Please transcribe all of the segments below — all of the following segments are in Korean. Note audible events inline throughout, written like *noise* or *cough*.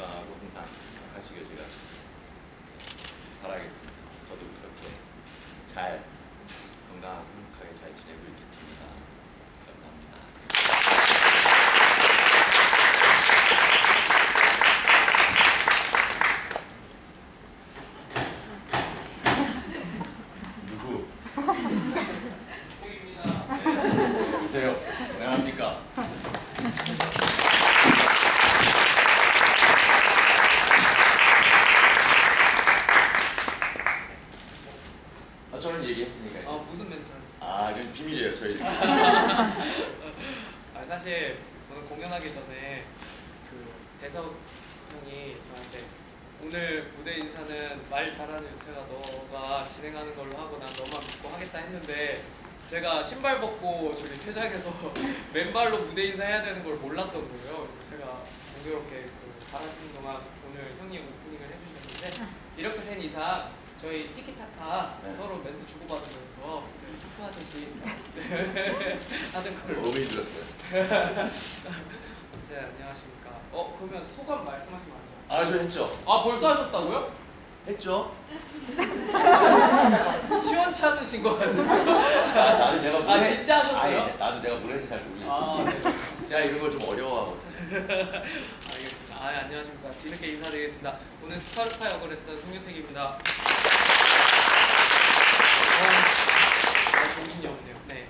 건강하고 항상 행복하시길 제가 바라겠습니다. 저도 그렇게 잘 건강하고 행복하게 잘 지내고 있겠습니다. 감사합니다. 누구? *laughs* 네, 누구세요? 안녕합니까? 아, 저는 얘기했으니까요. 아 무슨 멘트 하셨어요? 아, 이건 비밀이에요, 저희들. 아 사실 오늘 공연하기 전에 그 대석 형이 저한테 오늘 무대 인사는 말 잘하는 유태가 너가 진행하는 걸로 하고 난 너만 믿고 하겠다 했는데 제가 신발 벗고 저기 퇴장해서 *laughs* 맨발로 무대 인사해야 되는 걸 몰랐던 거예요. 그래서 제가 공교롭게 그 잘하시는 동안 오늘 형이 오프닝을 해주셨는데 이렇게 된 이상 저희 티키타카 네. 서로 멘트 주고받으면서 투하듯이 *laughs* *laughs* 하는 걸로 너무 힘들었어요. 네, 안녕하십니까. 어, 그러면 소감 말씀하시면 안 돼요? 아, 저 했죠? 아, 벌써 하셨다고요? 했죠? *laughs* 시원찮으신 것 같은데. 아, 나도 내가 뭘 아, 했- 진짜 하셨어요? 아니, 나도 내가 뭘 했는지 잘 모르겠어. 아, 네. 제가 이런 걸좀 어려워하거든요. *laughs* 알겠습니다. 아, 안녕하십니까. 뒤늦게 인사드리겠습니다. 오늘 스카르파 역을 했던 송유택입니다. 어, 아, 정신이 없네요. 네.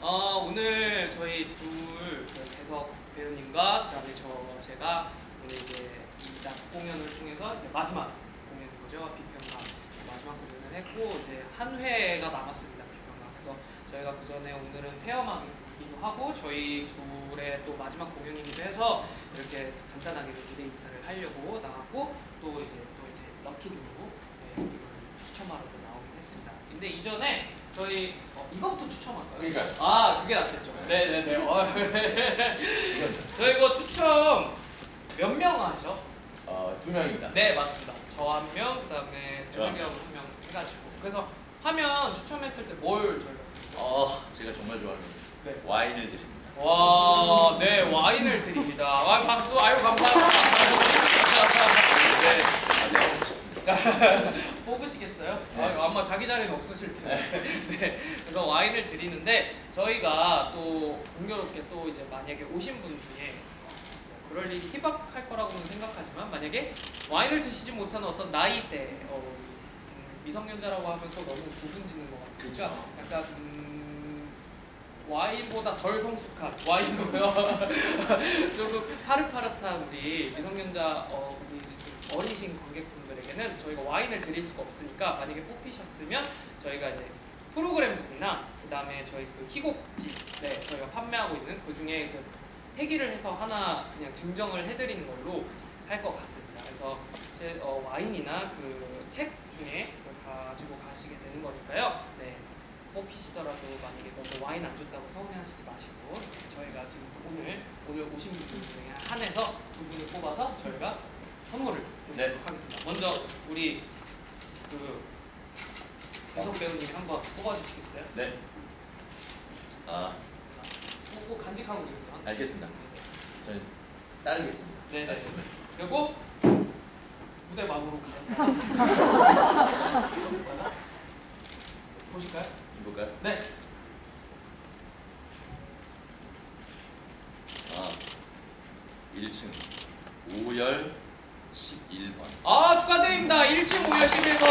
어, 오늘 저희 둘, 그 대석 배우님과 그다음에 저 제가 오늘 이제 이낮 공연을 통해서 이제 마지막 공연인 거죠. 비평가 마지막 공연을 했고 이제 한 회가 남았습니다. 비평가. 그래서 저희가 그 전에 오늘은 폐엄하기도 하고 저희 둘의 또 마지막 공연이기도 해서 이렇게 간단하게 무대 인사를 하려고 나왔고 또 이제 또 이제 럭키드로 네, 추첨하러 또 나오긴 했습니다. 근데 이전에 저희 어, 이거부터 추첨할까요? 그러니까요. 아 그게 낫겠죠. 네네네. 어, *laughs* 저희 이거 추첨 몇 명 하죠? 어, 두 명입니다. 네 맞습니다. 저 한 명, 그다음에 조명이라고 한명 해가지고 그래서 하면 추첨했을 때 뭘 저희가? 어, 제가 정말 좋아하는 네. 와인을 드립니다. 와, 네 와인을 드립니다. 와 박수, 아유 감사합니다. 네. *laughs* 뽑으시겠어요? 네. 아유, 아마 자기 자리는 없으실 텐데. 네. 그래서 와인을 드리는데 저희가 또 공교롭게 또 이제 만약에 오신 분 중에 뭐 그럴 일이 희박할 거라고는 생각하지만 만약에 와인을 드시지 못하는 어떤 나이대 어, 음, 미성년자라고 하면 또 너무 구분지는 것 같으니까 그렇죠. 약간 음, 와인보다 덜 성숙한 와인이고요. *laughs* 조금 파릇파릇한 우리 미성년자 어, 우리 좀 어리신 관객분들에게는 저희가 와인을 드릴 수가 없으니까 만약에 뽑히셨으면 저희가 이제 프로그램북이나 그 다음에 저희 그 희곡지 네 저희가 판매하고 있는 그 중에 그 폐기를 해서 하나 그냥 증정을 해드리는 걸로 할 것 같습니다. 그래서 제 어, 와인이나 그 책 중에 가지고 가시게 되는 거니까요. 네. 뽑히시더라도 만약에 너무 와인 안 줬다고 서운해하시지 마시고 저희가 지금 오늘 오늘 오신 분들 중에 한해서 두 분을 뽑아서 저희가 선물을 드리도록 네. 하겠습니다. 먼저 우리 그 배석 배우님 한번 뽑아주시겠어요? 네. 아, 뽑고 간직하고 계세요. 알겠습니다. 저는 따르겠습니다. 네, 네. 알겠습니다. 그리고 무대 막으로 가요. *laughs* 보실까요? 이볼까요? 네. 아, 1층 5열 11번. 아 축하드립니다. 1층 5열 11번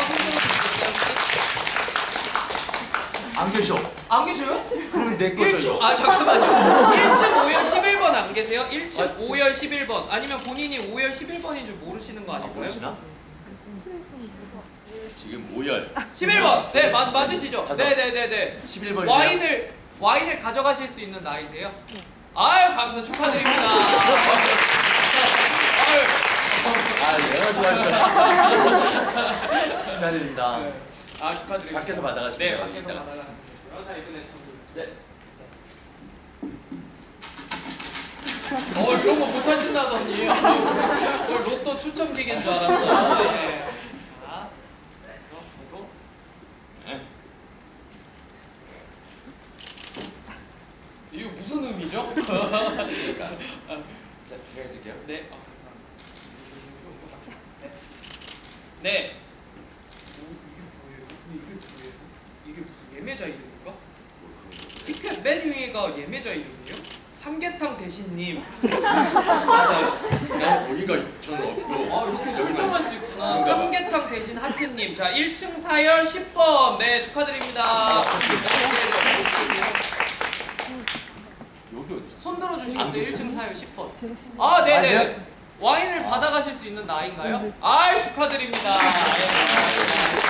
안 계셔. 안 계셔요? 그러면 내 1층 아 잠깐만요. 1층 5열 11번 안 계세요? 1층 5열 11번 아니면 본인이 5열 11번인 줄 모르시는 거 아닐까요? 모르시나? 지금 5열 11번. 네, 맞 맞으시죠? 네, 네, 네, 네. 11번이요. 와인을 와인을 가져가실 수 있는 나이세요? 아유, 감사 축하드립니다. 아유. 아, 내가 좋아할 거야. *laughs* 축하드립니다. 네. 아, 축하드립니다. 밖에서 받아가시면 네, 돼요, 밖에서 되고요. 자, 이번에 청구. 네. 어 이런 거 못하신다더니 어, 로또 추첨 기계인 줄 알았어요. 네. 자, 그래서 저도 네. 이거 무슨 *laughs* 그러니까. 자, 제가 해줄게요. 네, 아, 감사합니다. 네. 네. 오, 이게 뭐예요? 근데 이게 뭐예요? 이게 무슨 예매자 이름인가? 티켓 맨 위에가 예매자 이름이에요? 삼계탕 대신님. 맞아요. 나 거기가 저는 없고. 아 이렇게 설정할 수 있구나. 삼계탕 대신 하트님. 자 1층 사열 10번. 네 축하드립니다. 여기 어디? 손안 들어 주시겠어요? 계세요? 1층 사열 10번. 아 네네. 와인을 받아가실 수 있는 나이인가요? 아 축하드립니다.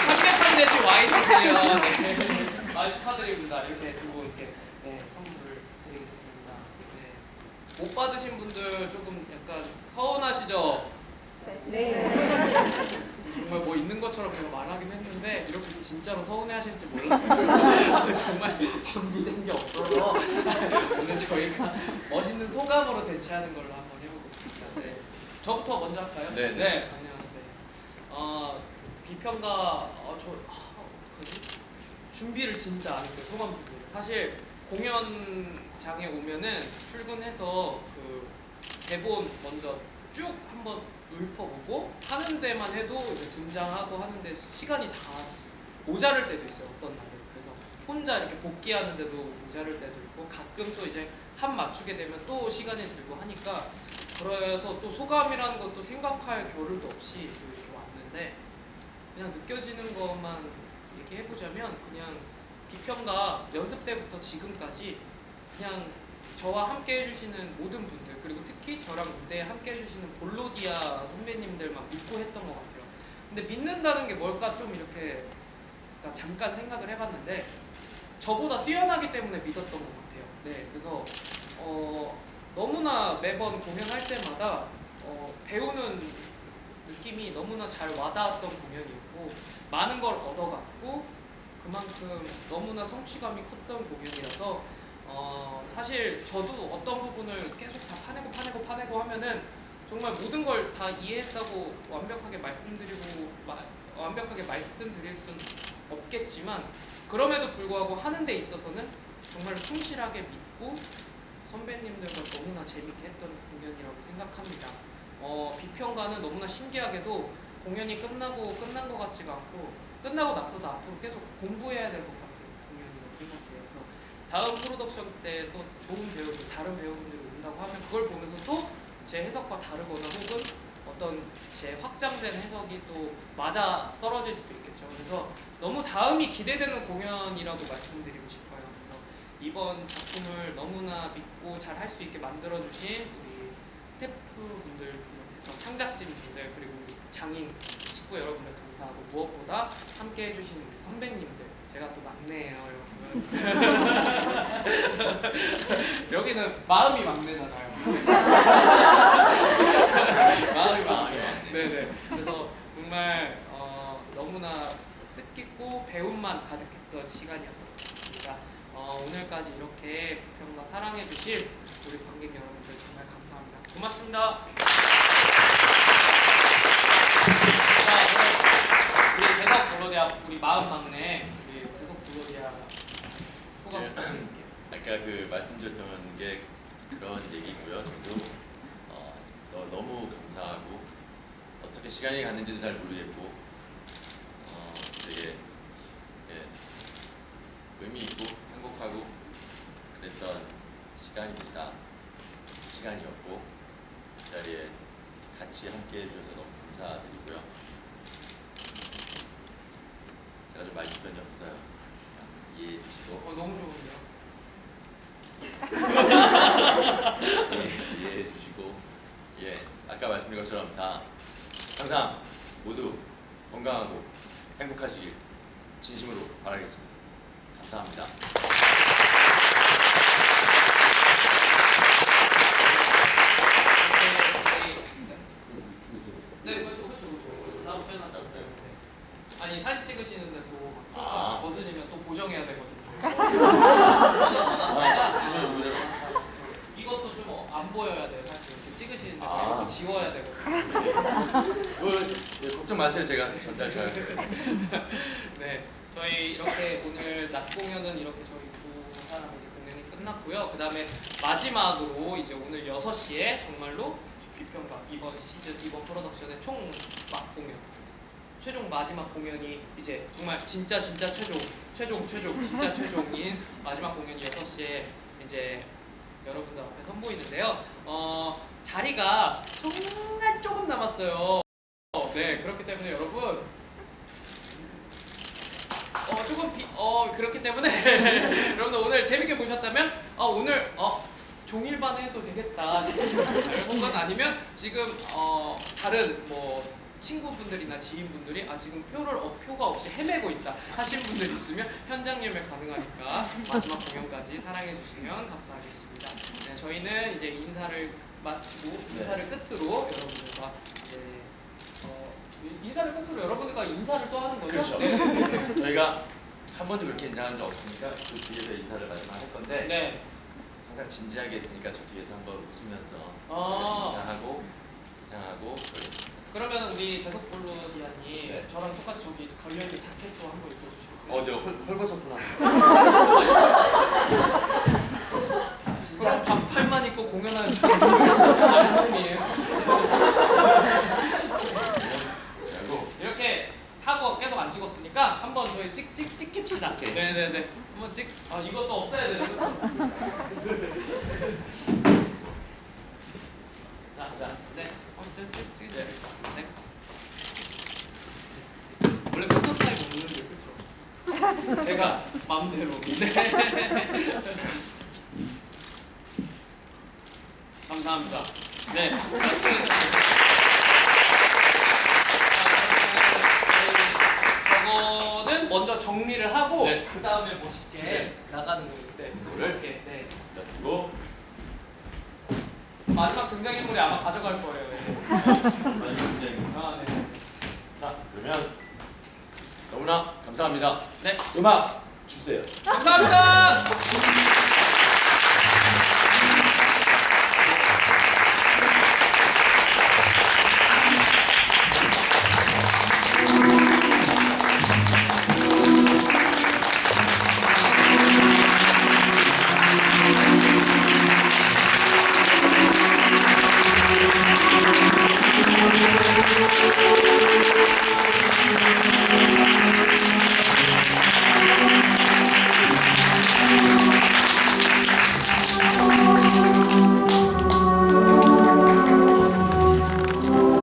삼계탕 대신 와인 드세요. 네. 아 축하드립니다. 이렇게 두분 이렇게 네, 선물 드리겠습니다. 네. 못 받으신 분들 조금 약간 서운하시죠? *laughs* 정말 뭐 있는 것처럼 제가 말하긴 했는데 이렇게 진짜로 서운해하실 줄 몰랐어요. *laughs* 정말 준비된 게 없어서 *laughs* 오늘 저희가 멋있는 소감으로 대체하는 걸로 한번 해보겠습니다. 네. 저부터 먼저 할까요? 네, 네. 네. 아니요, 네. 어, 비평가 어, 저 아? 준비를 진짜 안 했어요. 소감 준비. 사실 공연장에 오면은 출근해서 그 대본 먼저 쭉 한번 읊어보고 하는 데만 해도 이제 분장하고 하는데 시간이 다 모자랄 때도 있어요. 어떤 날은 그래서 혼자 이렇게 복귀하는데도 모자랄 때도 있고 가끔 또 이제 한 맞추게 되면 또 시간이 들고 하니까 그래서 또 소감이라는 것도 생각할 겨를도 없이 또 이렇게 왔는데 그냥 느껴지는 것만 보자면 그냥 비평가 연습 때부터 지금까지 그냥 저와 함께 해주시는 모든 분들 그리고 특히 저랑 무대에 함께 해주시는 볼로디아 선배님들만 믿고 했던 것 같아요. 근데 믿는다는 게 뭘까 좀 이렇게 잠깐 생각을 해봤는데 저보다 뛰어나기 때문에 믿었던 것 같아요. 네, 그래서 어, 너무나 매번 공연할 때마다 어, 배우는 느낌이 너무나 잘 와닿았던 공연이었고 많은 걸 얻어갔고 그만큼 너무나 성취감이 컸던 공연이라서 어, 사실 저도 어떤 부분을 계속 다 파내고 파내고 파내고 하면은 정말 모든 걸 다 이해했다고 완벽하게 말씀드리고 마- 완벽하게 말씀드릴 순 없겠지만 그럼에도 불구하고 하는 데 있어서는 정말 충실하게 믿고 선배님들과 너무나 재밌게 했던 공연이라고 생각합니다. 어, 비평가는 너무나 신기하게도 공연이 끝나고 끝난 것 같지가 않고 끝나고 나서도 앞으로 계속 공부해야 될 것 같은 공연이라고 생각해요. 그래서 다음 프로덕션 때 또 좋은 배우들, 다른 배우분들이 온다고 하면 그걸 보면서 또 제 해석과 다르거나 혹은 어떤 제 확장된 해석이 또 맞아 떨어질 수도 있겠죠. 그래서 너무 다음이 기대되는 공연이라고 말씀드리고 싶어요. 그래서 이번 작품을 너무나 믿고 잘 할 수 있게 만들어주신 우리 스태프분들 창작진분들 그리고 우리 장인 식구 여러분들 감사하고 무엇보다 함께 해주신 우리 선배님들. 제가 또 막내예요 여러분. *laughs* 여기는 마음이 막내잖아요. *laughs* 마음이 막내. 네네. 그래서 정말 어, 너무나 뜻깊고 배움만 가득했던 시간이었던 것 같습니다. 어, 오늘까지 이렇게 부평과 사랑해주실 우리 관객 여러분들 정말 감사합니다. 고맙습니다. 자 블로디아 우리 마음 막내 우리 대석 블로디아 소감 네. 부탁드릴게요 아까 그 말씀드렸던 게 그런 얘기고요. 저도 어, 너, 너무 감사하고 어떻게 시간이 갔는지도 잘 모르겠고 어, 되게 예, 의미 있고 행복하고 그랬던 시간입니다. 시간이었고 이 자리에 같이 함께 해주셔서 너무 감사드리고요. 제가 좀 말릴 편이 없어요. 주시고 어, 너무 좋은데요 예, 이해해 주시고 예 아까 말씀드린 것처럼 다 항상 모두 건강하고 행복하시길 진심으로 바라겠습니다. 감사합니다. 네, 그렇죠, 그렇죠, 그렇죠. 나도 편하다. 아니 사진 찍으시는데 또 아. 벗으려면 또 보정해야 되거든요. 아, 이것도 좀 안 보여야 돼요, 사실. 이렇게 찍으시는데 아. 이거 지워야 되거든요. 어, 예, 걱정 마세요. 제가 전달할 네, 저희 이렇게 오늘 낮 공연은 이렇게 저희 두 사람 이제 공연이 끝났고요. 그 다음에 마지막으로 이제 오늘 6시에 정말로 비평가 이번 시즌 이번 프로덕션의 총막 공연 최종 마지막 공연이 이제 정말 진짜 진짜 최종 최종 최종 진짜 *laughs* 최종인 마지막 공연이 6시에 이제 여러분들 앞에 선보이는데요. 어 자리가 정말 조금 남았어요. 네 그렇기 때문에 여러분 어 조금 비, 어 그렇기 때문에 *laughs* 여러분들 오늘 재밌게 보셨다면 어 오늘 어 종일반 해도 되겠다 싶은 건 아니면 지금 어 다른 뭐 친구분들이나 지인분들이 아 지금 표를 어, 표가 없이 헤매고 있다 하신 분들 있으면 현장 예매 가능하니까 마지막 공연까지 사랑해 주시면 감사하겠습니다. 네, 저희는 이제 인사를 마치고 인사를 끝으로 여러분들과 이제 어, 이- 인사를 끝으로 여러분들과 인사를 또 하는 거죠? 그렇죠. 네. 네. *laughs* 저희가 한 번도 그렇게 인사한 적 없으니까 그 뒤에서 인사를 마지막 할 건데 네. 항상 진지하게 했으니까 저 뒤에서 한번 웃으면서 아. 인사하고 인사하고 그러겠습니다. 그러면 우리 대석볼로디아님 네. 저랑 똑같이 저기 걸려있는 자켓도 한번 입어주시겠어요? 어, 저 헐- 헐벗었구나. *laughs* 그럼 반팔만 입고 공연하는 알몸이에요. 그리고 이렇게 하고 계속 안 찍었으니까 한번 저희 찍, 찍, 오케이. 네네네. 한번 찍. 아 이것도 되네. 그렇죠? *laughs* 자, 자, 네. 아무튼 찍, 찍, 찍. 네. 원래 포토타임 없는데 그렇죠? *laughs* 제가 마음대로. 네. *laughs* 감사합니다. 네. 저거는 먼저 정리를 하고 네. 그 다음에 멋있게 네. 나가는 거예요. 네. 이거를 이렇게. 네. 그리고 마지막 등장인물이 아마 가져갈 거예요. 네. 아, 네. 자 그러면 너무나 감사합니다. 네. 음악 주세요. 감사합니다.